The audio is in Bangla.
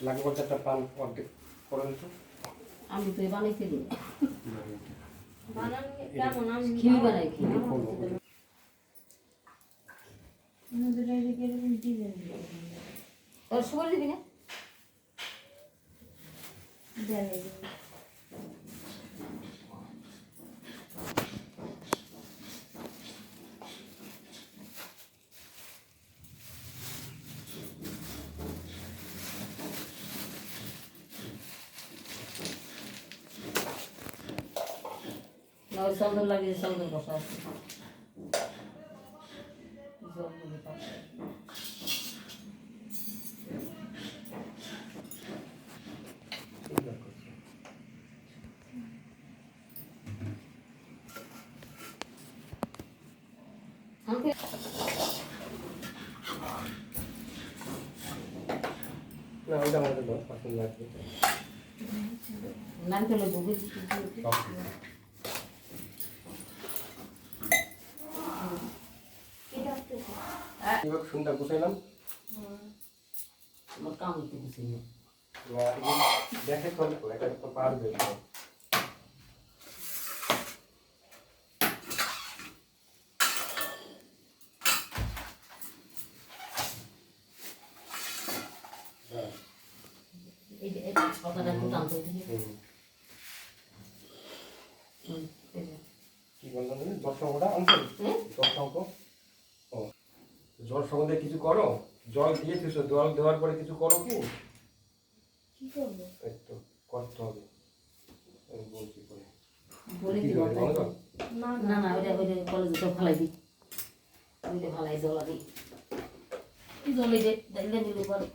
লাগবে একটা পান অর্ধেক করেন তো। আমি তো বানাইতে দিই বানান কেমন আমি খিরি বানাই কি আমাদের এদিকে এরকম ডিজাইন তোর সুগার দিবি না চন্দন লাগিয়ে চন্দন বসা আছে জল দিবি পাশে। ঠিক আছে আমাকে না ওইটা আমাদের দাও পাঁচজন লাগবে। নারকেলের ভুগি এবার সুন্দর গুছাইলাম আমার কাম হইতে গেছে না এবার এগুলো দেখে করলে তো এটা তো পারবে তো। হ্যাঁ, এই যে এই কথাটা একটু জ্বর সম্বন্ধে কিছু করো? জল দিয়েছিস জল দেওয়ার পরে কিছু করো কি? কি করব? একটু করতে হবে। বলছি পরে। বলে কি? না না না ওইটা ওইটা কলেজে তো ফালাই দিই। ওইটা ফালাই জল দিই। জলে যে? দিলে পরে